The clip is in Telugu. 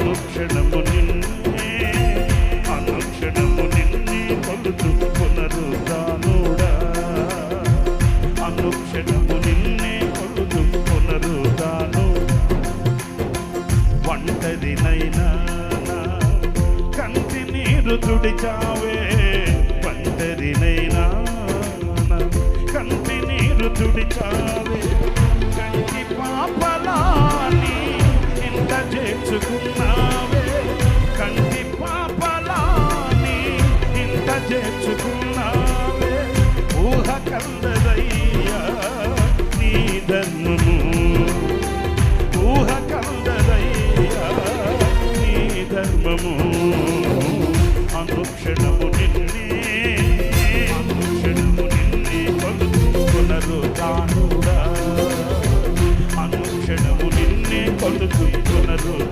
అనుక్షణము నిన్నే అనుక్షణము నిన్నే కొలుతు పునరుద్ధానుడా అనుక్షణము నిన్నే కొలుతు పునరుద్ధాను ఒంటరినైనా కంటి నీరు తుడిచావే ఒంటరినైనా కంటి నీరు తుడిచావే. చేర్చుకున్నావే. కంటి పాపలాని ఇంత చేర్చుకున్నావే. ఊహ కందదయ్యా నీ ధర్మము. ఊహ కందదయ్యా నీ ధర్మము. అనుక్షణము నిన్నే అనుక్షణము నిన్నే పునరుదానుడా అనుక్షణము నిన్నే కొలుకు పునరు